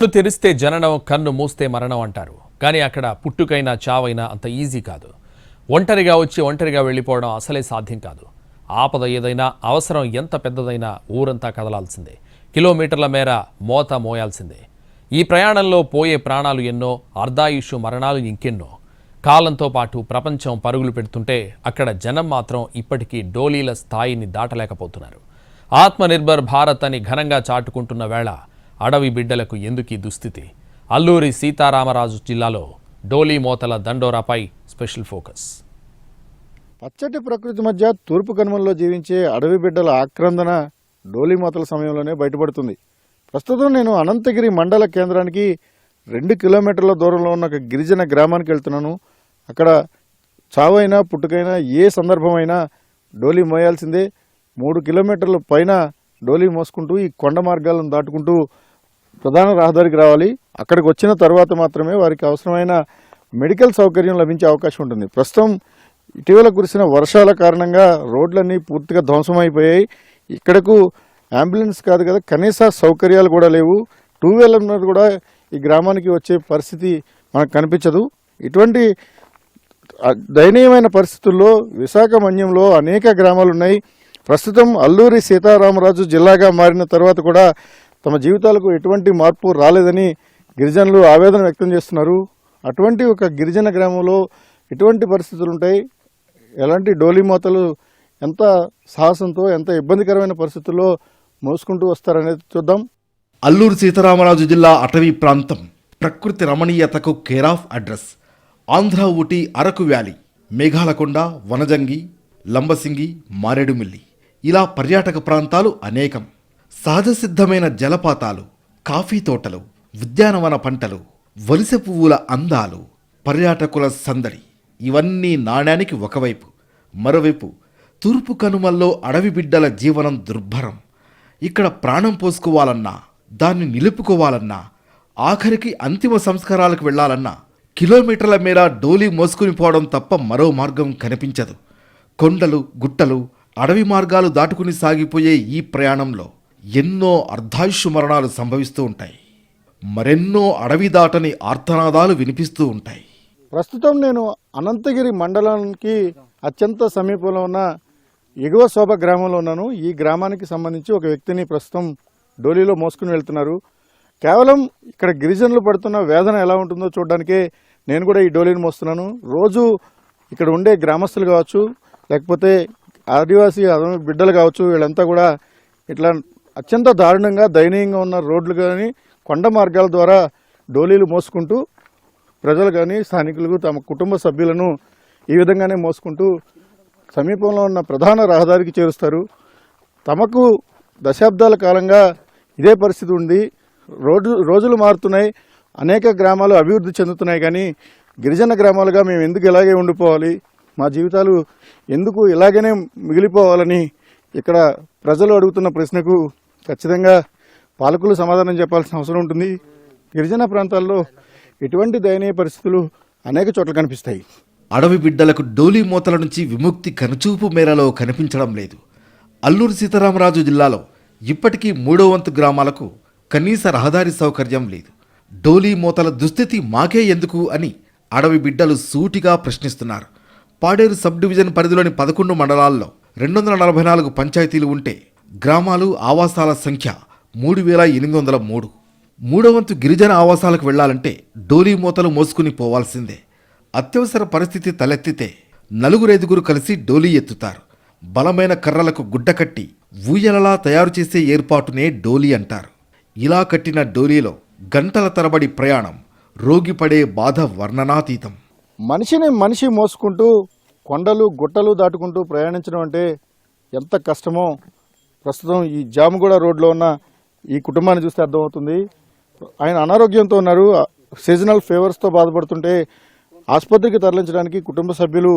కళ్ళు తెరిస్తే జననం కన్ను మూస్తే మరణం అంటారు. కానీ అక్కడ పుట్టుకైనా చావైనా అంత ఈజీ కాదు. ఒంటరిగా వచ్చి ఒంటరిగా వెళ్ళిపోవడం అసలే సాధ్యం కాదు. ఆపద ఏదైనా అవసరం ఎంత పెద్దదైనా ఊరంతా కదలాల్సిందే. కిలోమీటర్ల మేర మోత మోయాల్సిందే. ఈ ప్రయాణంలో పోయే ప్రాణాలు ఎన్నో అర్ధాయుషు మరణాలు ఇంకెన్నో. కాలంతో పాటు ప్రపంచం పరుగులు పెడుతుంటే అక్కడ జనం మాత్రం ఇప్పటికీ డోలీల స్థాయిని దాటలేకపోతున్నారు. ఆత్మనిర్భర్ భారత్ అని ఘనంగా చాటుకుంటున్న వేళ అడవి బిడ్డలకు ఎందుకీ దుస్థితి? అల్లూరి సీతారామరాజు జిల్లాలో డోలీ మోతల దండోరాపై స్పెషల్ ఫోకస్. పచ్చటి ప్రకృతి మధ్య తూర్పు కనుమల్లో జీవించే అడవి బిడ్డల ఆక్రందన డోలీమాతల సమయంలోనే బయటపడుతుంది. ప్రస్తుతం నేను అనంతగిరి మండల కేంద్రానికి రెండు కిలోమీటర్ల దూరంలో ఉన్న ఒక గిరిజన గ్రామానికి వెళ్తున్నాను. అక్కడ చావైనా పుట్టుకైనా ఏ సందర్భమైనా డోలీ మోయాల్సిందే. మూడు కిలోమీటర్ల పైన డోలీ మోసుకుంటూ ఈ కొండ మార్గాలను దాటుకుంటూ ప్రధాన రహదారికి రావాలి. అక్కడికి వచ్చిన తర్వాత మాత్రమే వారికి అవసరమైన మెడికల్ సౌకర్యం లభించే అవకాశం ఉంటుంది. ప్రస్తుతం ఇటీవల కురిసిన వర్షాల కారణంగా రోడ్లన్నీ పూర్తిగా ధ్వంసమైపోయాయి. ఇక్కడకు అంబులెన్స్ కాదు కదా కనీస సౌకర్యాలు కూడా లేవు. టూ వీలర్ కూడా ఈ గ్రామానికి వచ్చే పరిస్థితి మనకు కనిపించదు. ఇటువంటి దయనీయమైన పరిస్థితుల్లో విశాఖ మన్యంలో అనేక గ్రామాలు ఉన్నాయి. ప్రస్తుతం అల్లూరి సీతారామరాజు జిల్లాగా మారిన తర్వాత కూడా తమ జీవితాలకు ఎటువంటి మార్పు రాలేదని గిరిజనులు ఆవేదన వ్యక్తం చేస్తున్నారు. అటువంటి ఒక గిరిజన గ్రామంలో ఎటువంటి పరిస్థితులు ఉంటాయి ఎలాంటి డోలీమోతలు ఎంత సాహసంతో ఎంత ఇబ్బందికరమైన పరిస్థితుల్లో మోసుకుంటూ వస్తారనేది చూద్దాం. అల్లూరు సీతారామరాజు జిల్లా అటవీ ప్రాంతం ప్రకృతి రమణీయతకు care of address Andhra Ooty Araku valley Meghalakonda Vanajangi Lambasingi Maredumilli. ఇలా పర్యాటక ప్రాంతాలు అనేకం. సహజసిద్ధమైన జలపాతాలు కాఫీ తోటలు ఉద్యానవన పంటలు వలస పువ్వుల అందాలు పర్యాటకుల సందడి ఇవన్నీ నాణ్యానికి ఒకవైపు. మరోవైపు తూర్పు కనుమల్లో అడవి బిడ్డల జీవనం దుర్భరం. ఇక్కడ ప్రాణం పోసుకోవాలన్నా దాన్ని నిలుపుకోవాలన్నా ఆఖరికి అంతిమ సంస్కారాలకు వెళ్ళాలన్నా కిలోమీటర్ల మేర డోలీ మోసుకుని పోవడం తప్ప మరో మార్గం కనిపించదు. కొండలు గుట్టలు అడవి మార్గాలు దాటుకుని సాగిపోయే ఈ ప్రయాణంలో ఎన్నో అర్ధాయుషు మరణాలు సంభవిస్తూ ఉంటాయి. మరెన్నో అడవి దాటని ఆర్తనాదాలు వినిపిస్తూ ఉంటాయి. ప్రస్తుతం నేను అనంతగిరి మండలానికి అత్యంత సమీపంలో ఉన్న ఎగువ శోభ గ్రామంలో ఉన్నాను. ఈ గ్రామానికి సంబంధించి ఒక వ్యక్తిని ప్రస్తుతం డోలీలో మోసుకుని వెళ్తున్నారు. కేవలం ఇక్కడ గిరిజనులు పడుతున్న వేదన ఎలా ఉంటుందో చూడడానికే నేను కూడా ఈ డోలీని మోస్తున్నాను. రోజు ఇక్కడ ఉండే గ్రామస్తులు కావచ్చు లేకపోతే ఆదివాసీ బిడ్డలు కావచ్చు వీళ్ళంతా కూడా ఇట్లా అత్యంత దారుణంగా దయనీయంగా ఉన్న రోడ్లు కానీ కొండ మార్గాల ద్వారా డోలీలు మోసుకుంటూ ప్రజలు కానీ స్థానికులు తమ కుటుంబ సభ్యులను ఈ విధంగానే మోసుకుంటూ సమీపంలో ఉన్న ప్రధాన రహదారికి చేరుస్తారు. తమకు దశాబ్దాల కాలంగా ఇదే పరిస్థితి ఉంది. రోజు రోజులు మారుతున్నాయి. అనేక గ్రామాలు అభివృద్ధి చెందుతున్నాయి కానీ గిరిజన గ్రామాలుగా మేము ఎందుకు ఇలాగే ఉండిపోవాలి? మా జీవితాలు ఎందుకు ఇలాగనే మిగిలిపోవాలని ఇక్కడ ప్రజలు అడుగుతున్న ప్రశ్నకు ఖచ్చితంగా పాలకులు సమాధానం చెప్పాల్సిన అవసరం ఉంటుంది. గిరిజన ప్రాంతాల్లో ఎటువంటి దయనీయ పరిస్థితులు అనేక చోట్ల కనిపిస్తాయి. అడవి బిడ్డలకు డోలీ మూతల నుంచి విముక్తి కనుచూపు మేరలో కనిపించడం లేదు. అల్లూరు సీతారామరాజు జిల్లాలో ఇప్పటికీ మూడో వంతు గ్రామాలకు కనీస రహదారి సౌకర్యం లేదు. డోలీ మూతల దుస్థితి మాకే ఎందుకు అని అడవి బిడ్డలు సూటిగా ప్రశ్నిస్తున్నారు. పాడేరు సబ్ డివిజన్ పరిధిలోని పదకొండు మండలాల్లో రెండు వందల నలభై నాలుగు పంచాయతీలు ఉంటే గ్రామాలు ఆవాసాల సంఖ్య మూడు వేల ఎనిమిది వందల మూడు. మూడో వంతు గిరిజన ఆవాసాలకు వెళ్ళాలంటే డోలీ మూతలు మోసుకుని పోవాల్సిందే. అత్యవసర పరిస్థితి తలెత్తితే నలుగురైదుగురు కలిసి డోలీ ఎత్తుతారు. బలమైన కర్రలకు గుడ్డ కట్టి ఊయలలా తయారు చేసే ఏర్పాటునే డోలీ అంటారు. ఇలా కట్టిన డోలీలో గంటల తరబడి ప్రయాణం రోగి పడే బాధ వర్ణనాతీతం. మనిషిని మనిషి మోసుకుంటూ కొండలు గుట్టలు దాటుకుంటూ ప్రయాణించడం అంటే ఎంత కష్టమో ప్రస్తుతం ఈ జామగూడ రోడ్లో ఉన్న ఈ కుటుంబాన్ని చూస్తే అర్థమవుతుంది. ఆయన అనారోగ్యంతో ఉన్నారు. సీజనల్ ఫీవర్స్తో బాధపడుతుంటే ఆసుపత్రికి తరలించడానికి కుటుంబ సభ్యులు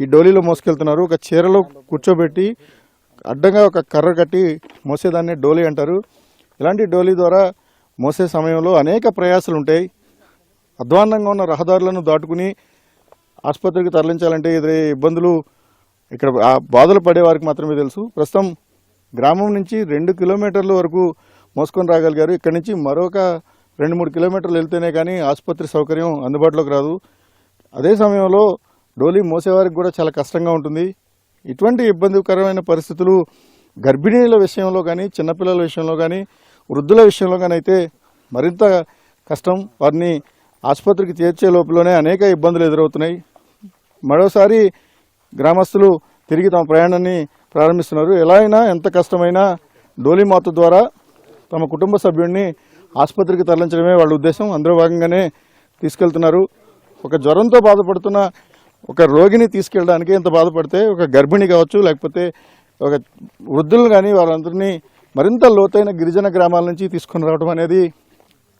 ఈ డోలీలో మోసుకెళ్తున్నారు. ఒక చీరలో కూర్చోబెట్టి అడ్డంగా ఒక కర్ర కట్టి మోసేదాన్ని డోలీ అంటారు. ఇలాంటి డోలీ ద్వారా మోసే సమయంలో అనేక ప్రయాసాలు ఉంటాయి. అధ్వాన్నంగా ఉన్న రహదారులను దాటుకుని ఆసుపత్రికి తరలించాలంటే ఎదురయ్యే ఇబ్బందులు ఇక్కడ బాధలు పడే వారికి మాత్రమే తెలుసు. ప్రస్తుతం గ్రామం నుంచి రెండు కిలోమీటర్ల వరకు మోసుకొని రాగలిగారు. ఇక్కడ నుంచి మరొక రెండు మూడు కిలోమీటర్లు వెళ్తేనే కానీ ఆసుపత్రి సౌకర్యం అందుబాటులోకి రాదు. అదే సమయంలో డోలీ మోసేవారికి కూడా చాలా కష్టంగా ఉంటుంది. ఇటువంటి ఇబ్బందికరమైన పరిస్థితులు గర్భిణీల విషయంలో కానీ చిన్నపిల్లల విషయంలో కానీ వృద్ధుల విషయంలో కానీ అయితే మరింత కష్టం. వారిని ఆసుపత్రికి చేర్చే లోపలనే అనేక ఇబ్బందులు ఎదురవుతున్నాయి. మరోసారి గ్రామస్తులు తిరిగి తమ ప్రయాణాన్ని ప్రారంభిస్తున్నారు. ఎలా అయినా ఎంత కష్టమైనా డోలీమాత ద్వారా తమ కుటుంబ సభ్యుడిని ఆసుపత్రికి తరలించడమే వాళ్ళ ఉద్దేశం. అందులో భాగంగానే తీసుకెళ్తున్నారు. ఒక జ్వరంతో బాధపడుతున్న ఒక రోగిని తీసుకెళ్ళడానికి ఎంత బాధపడితే ఒక గర్భిణి కావచ్చు లేకపోతే ఒక వృద్ధులను కానీ వాళ్ళందరినీ మరింత లోతైన గిరిజన గ్రామాల నుంచి తీసుకొని రావడం అనేది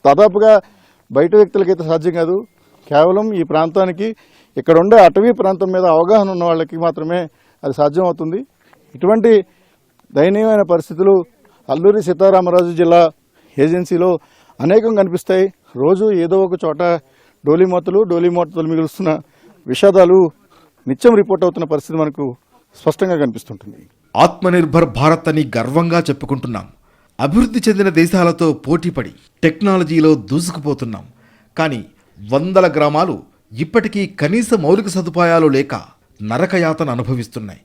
దాదాపుగా బయట వ్యక్తులకైతే సాధ్యం కాదు. కేవలం ఈ ప్రాంతానికి ఇక్కడ ఉండే అటవీ ప్రాంతం మీద అవగాహన ఉన్న వాళ్ళకి మాత్రమే అది సాధ్యం అవుతుంది. ఇటువంటి దయనీయమైన పరిస్థితులు అల్లూరి సీతారామరాజు జిల్లా ఏజెన్సీలో అనేకం కనిపిస్తాయి. రోజు ఏదో ఒక చోట డోలీమూతలు డోలీమూతలు మిగులుస్తున్న విషాదాలు నిత్యం రిపోర్ట్ అవుతున్న పరిస్థితి మనకు స్పష్టంగా కనిపిస్తుంటుంది. ఆత్మనిర్భర్ భారత్ అని గర్వంగా చెప్పుకుంటున్నాం. అభివృద్ధి చెందిన దేశాలతో పోటీపడి టెక్నాలజీలో దూసుకుపోతున్నాం. కానీ వందల గ్రామాలు ఇప్పటికీ కనీస మౌలిక సదుపాయాలు లేక నరకయాతన అనుభవిస్తున్నాయి.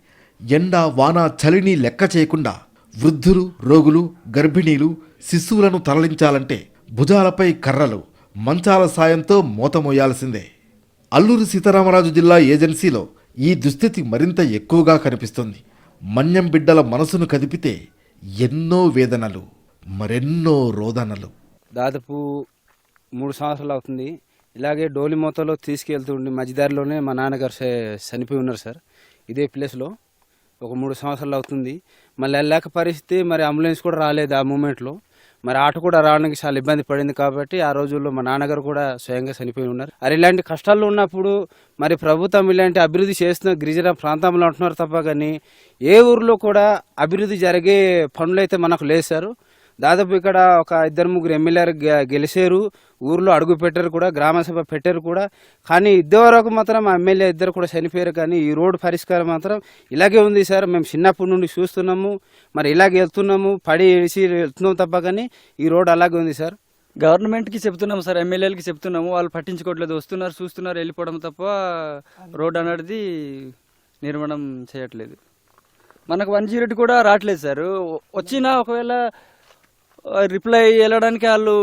ఎండ వాన చలిని లెక్క చేయకుండా వృద్ధులు రోగులు గర్భిణీలు శిశువులను తరలించాలంటే భుజాలపై కర్రలు మంచాల సాయంతో మోతమోయాల్సిందే. అల్లూరు సీతారామరాజు జిల్లా ఏజెన్సీలో ఈ దుస్థితి మరింత ఎక్కువగా కనిపిస్తుంది. మన్యం బిడ్డల మనసును కదిపితే ఎన్నో వేదనలు మరెన్నో రోదనలు. దాదాపు మూడు సంవత్సరాలు అవుతుంది. ఇలాగే డోలి మూతలో తీసుకెళ్తుండి మధ్యదారిలోనే మా నాన్నగారు చనిపోయి ఉన్నారు సార్. ఇదే ప్లేస్లో. ఒక మూడు సంవత్సరాలు అవుతుంది. మళ్ళీ వెళ్ళాక పరిస్థితి మరి అంబులెన్స్ కూడా రాలేదు ఆ మూమెంట్లో. మరి ఆట కూడా రావడానికి చాలా ఇబ్బంది పడింది కాబట్టి ఆ రోజుల్లో మా నాన్నగారు కూడా స్వయంగా చనిపోయి ఉన్నారు. మరి ఇలాంటి కష్టాల్లో ఉన్నప్పుడు మరి ప్రభుత్వం ఇలాంటి అభివృద్ధి చేస్తున్న గిరిజన ప్రాంతంలో ఉంటున్నారు తప్ప కానీ ఏ ఊర్లో కూడా అభివృద్ధి జరిగే పనులు అయితే మనకు లేదు దాదాపు ఇక్కడ ఒక ఇద్దరు ముగ్గురు ఎమ్మెల్యేలు గెలిచారు. ఊర్లో అడుగు పెట్టారు కూడా గ్రామసభ పెట్టారు కూడా. కానీ ఇద్దరు మాత్రం ఆ ఎమ్మెల్యే ఇద్దరు కూడా చనిపోయారు. కానీ ఈ రోడ్డు పరిష్కారం మాత్రం ఇలాగే ఉంది సార్. మేము చిన్నప్పటి నుండి చూస్తున్నాము. మరి ఇలాగే వెళ్తున్నాము. పడి వేసి వెళ్తున్నాం తప్ప కానీ ఈ రోడ్డు అలాగే ఉంది సార్. గవర్నమెంట్కి చెప్తున్నాము సార్ ఎమ్మెల్యేలకి చెప్తున్నాము. వాళ్ళు పట్టించుకోవట్లేదు. వస్తున్నారు చూస్తున్నారు వెళ్ళిపోవడం తప్ప రోడ్ అనేది నిర్మాణం చేయట్లేదు. మనకు వన్ జీరో కూడా రావట్లేదు సార్. వచ్చినా ఒకవేళ రిప్లై వెళ్ళడానికి వాళ్ళు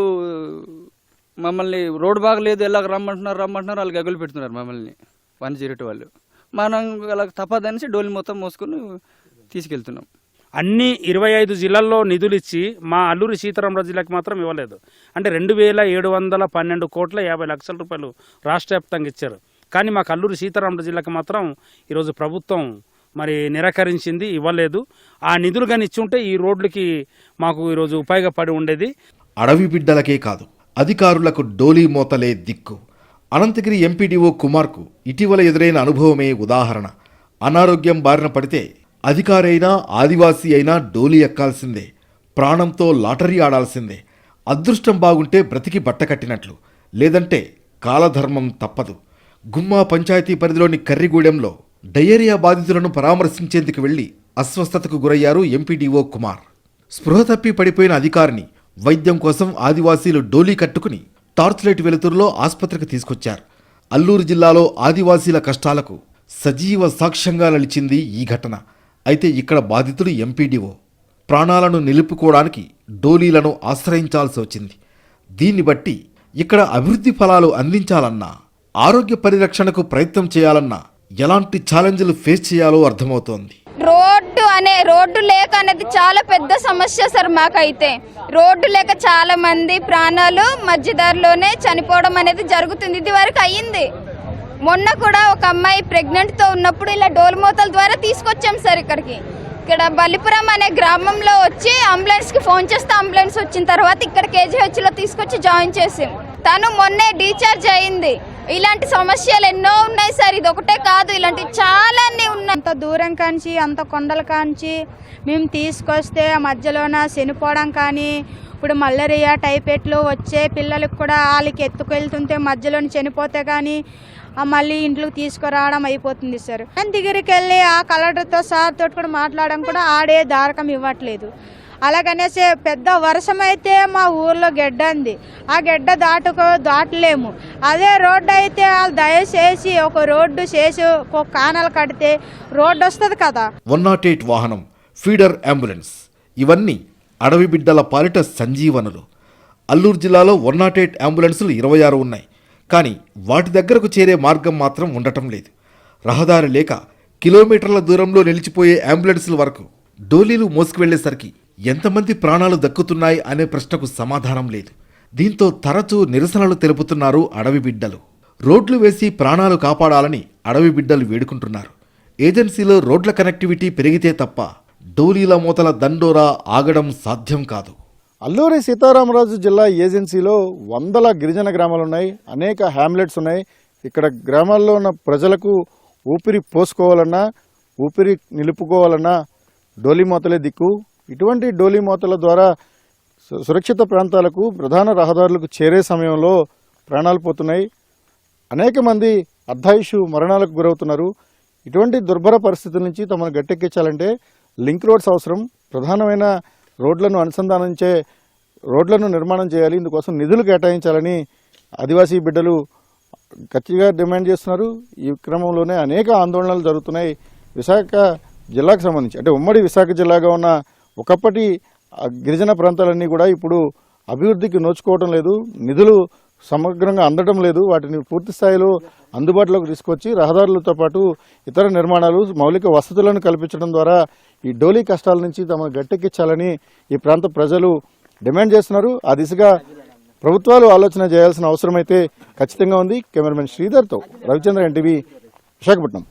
మమ్మల్ని రోడ్ బాగలేదు ఎలాగ రమ్మంటున్నారు రమ్మంటున్నారు వాళ్ళు గగులు పెడుతున్నారు మమ్మల్ని. వన్ జీరో వాళ్ళు. మనం అలా తప్పదనేసి డోలి మొత్తం మోసుకొని తీసుకెళ్తున్నాం. అన్ని ఇరవై ఐదు జిల్లాల్లో నిధులు ఇచ్చి మా అల్లూరి సీతారామరాజు జిల్లాకి మాత్రం ఇవ్వలేదు. అంటే రెండు వేల ఏడు వందల పన్నెండు కోట్ల యాభై లక్షల రూపాయలు రాష్ట్ర వ్యాప్తంగా ఇచ్చారు. కానీ మాకు అల్లూరి సీతారామరాజు జిల్లాకి మాత్రం ఈరోజు ప్రభుత్వం మరి నిరాకరించింది ఇవ్వలేదు. ఆ నిధులు కానీ ఇచ్చుంటే ఈ రోడ్లకి మాకు ఈరోజు ఉపయోగపడి ఉండేది. అడవి బిడ్డలకే కాదు అధికారులకు డోలీ మోతలే దిక్కు. అనంతగిరి ఎంపీడీఓ కుమార్కు ఇటీవల ఎదురైన అనుభవమే ఉదాహరణ. అనారోగ్యం బారిన పడితే అధికారైనా ఆదివాసీ అయినా డోలీ ఎక్కాల్సిందే. ప్రాణంతో లాటరీ ఆడాల్సిందే. అదృష్టం బాగుంటే బ్రతికి బట్టకట్టినట్లు లేదంటే కాలధర్మం తప్పదు. గుమ్మా పంచాయతీ పరిధిలోని కర్రిగూడెంలో డయేరియా బాధితులను పరామర్శించేందుకు వెళ్ళి అస్వస్థతకు గురయ్యారు ఎంపీడీఓ కుమార్. స్పృహ తప్పి పడిపోయిన అధికారిని వైద్యం కోసం ఆదివాసీలు డోలీ కట్టుకుని టార్చ్లైట్ వెలుతురులో ఆసుపత్రికి తీసుకొచ్చారు. అల్లూరు జిల్లాలో ఆదివాసీల కష్టాలకు సజీవ సాక్ష్యంగా నిలిచింది ఈ ఘటన. అయితే ఇక్కడ బాధితుడు ఎంపీడీఓ. ప్రాణాలను నిలుపుకోవడానికి డోలీలను ఆశ్రయించాల్సి వచ్చింది. దీన్ని బట్టి ఇక్కడ అభివృద్ధి ఫలాలు అందించాలన్నా ఆరోగ్య పరిరక్షణకు ప్రయత్నం చేయాలన్నా ఎలాంటి ఛాలెంజ్లు ఫేస్ చేయాలో అర్థమవుతోంది. రోడ్డు అనే రోడ్డు లేక అనేది చాలా పెద్ద సమస్య సార్ మాకైతే. రోడ్డు లేక చాలా మంది ప్రాణాలు మధ్యదారిలోనే చనిపోవడం అనేది జరుగుతుంది. ఇది వరకు అయ్యింది. మొన్న కూడా ఒక అమ్మాయి ప్రెగ్నెంట్తో తో ఉన్నప్పుడు ఇలా డోలుమోతల ద్వారా తీసుకొచ్చాం సార్ ఇక్కడికి. ఇక్కడ బలిపురం అనే గ్రామంలో వచ్చి అంబులెన్స్కి ఫోన్ చేస్తే అంబులెన్స్ వచ్చిన తర్వాత ఇక్కడ కేజీహెచ్లో తీసుకొచ్చి జాయిన్ చేసాం. తను మొన్నే డీఛార్జ్ అయింది. ఇలాంటి సమస్యలు ఎన్నో ఉన్నాయి సార్. ఇది ఒకటే కాదు ఇలాంటి చాలా ఉన్నాయి. అంత దూరం కాంచి అంత కొండల కాంచి మేము తీసుకొస్తే మధ్యలోన చనిపోవడం కానీ ఇప్పుడు మలేరియా టైఫాయిడ్లు వచ్చే పిల్లలకు కూడా వాళ్ళకి ఎత్తుకెళ్తుంటే మధ్యలో చనిపోతే కానీ మళ్ళీ ఇంట్లోకి తీసుకురావడం అయిపోతుంది సార్. దగ్గరికి వెళ్ళి ఆ కలెక్టర్తో సార్ తోటి కూడా మాట్లాడడం కూడా ఆడే దారకం ఇవ్వట్లేదు. అలాగనేసి పెద్ద వర్షం అయితే మా ఊర్లో గెడ్డ ఉంది ఆ గెడ్డ దాటుకో దాటలేము. అదే రోడ్డు అయితే వాళ్ళు దయచేసి ఒక రోడ్డు చేసి ఒక కానాలు కడితే రోడ్డు వస్తుంది కదా. వన్ నాట్ ఎయిట్ వాహనం ఫీడర్ అంబులెన్స్. ఇవన్నీ అడవి బిడ్డల పాలిట సంజీవనులు. అల్లూరు జిల్లాలో వన్ నాట్ ఎయిట్ అంబులెన్సులు ఇరవై ఆరు ఉన్నాయి. కానీ వాటి దగ్గరకు చేరే మార్గం మాత్రం ఉండటం లేదు. రహదారి లేక కిలోమీటర్ల దూరంలో నిలిచిపోయే అంబులెన్సుల వరకు డోలీలు మోసుకువెళ్ళేసరికి ఎంతమంది ప్రాణాలు దక్కుతున్నాయి అనే ప్రశ్నకు సమాధానం లేదు. దీంతో తరచూ నిరసనలు తెలుపుతున్నారు అడవి బిడ్డలు. రోడ్లు వేసి ప్రాణాలు కాపాడాలని అడవి బిడ్డలు వేడుకుంటున్నారు. ఏజెన్సీలో రోడ్ల కనెక్టివిటీ పెరిగితే తప్ప డోలీల మూతల దండోరా ఆగడం సాధ్యం కాదు. అల్లూరి సీతారామరాజు జిల్లా ఏజెన్సీలో వందల గిరిజన గ్రామాలు ఉన్నాయి అనేక హ్యామ్లెట్స్ ఉన్నాయి. ఇక్కడ గ్రామాల్లో ఉన్న ప్రజలకు ఊపిరి పోసుకోవాలన్నా ఊపిరి నిలుపుకోవాలన్నా డోలీ మూతలే దిక్కు. ఇటువంటి డోలీ మోతల ద్వారా సు- సురక్షిత ప్రాంతాలకు ప్రధాన రహదారులకు చేరే సమయంలో ప్రాణాలు పోతున్నాయి. అనేక మంది అర్ధాయుషు మరణాలకు గురవుతున్నారు. ఇటువంటి దుర్భర పరిస్థితుల నుంచి తమను గట్టెక్కించాలంటే లింక్ రోడ్స్ అవసరం. ప్రధానమైన రోడ్లను అనుసంధానించే రోడ్లను నిర్మాణం చేయాలి. ఇందుకోసం నిధులు కేటాయించాలని ఆదివాసీ బిడ్డలు గట్టిగా డిమాండ్ చేస్తున్నారు. ఈ క్రమంలోనే అనేక ఆందోళనలు జరుగుతున్నాయి. విశాఖ జిల్లాకు సంబంధించి అంటే ఉమ్మడి విశాఖ జిల్లాగా ఉన్న ఒకప్పటి గిరిజన ప్రాంతాలన్నీ కూడా ఇప్పుడు అభివృద్ధికి నోచుకోవడం లేదు నిధులు సమగ్రంగా అందడం లేదు వాటిని పూర్తి స్థాయిలో అందుబాటులోకి తీసుకొచ్చి రహదారులతో పాటు ఇతర నిర్మాణాలు మౌలిక వసతులను కల్పించడం ద్వారా ఈ డోలీ కష్టాల నుంచి తమను గట్టెక్కించాలని ఈ ప్రాంత ప్రజలు డిమాండ్ చేస్తున్నారు. ఆ దిశగా ప్రభుత్వాలు ఆలోచన చేయాల్సిన అవసరం అయితే ఖచ్చితంగా ఉంది. కెమెరామెన్ శ్రీధర్తో రవిచంద్ర ఎన్టీవీ విశాఖపట్నం.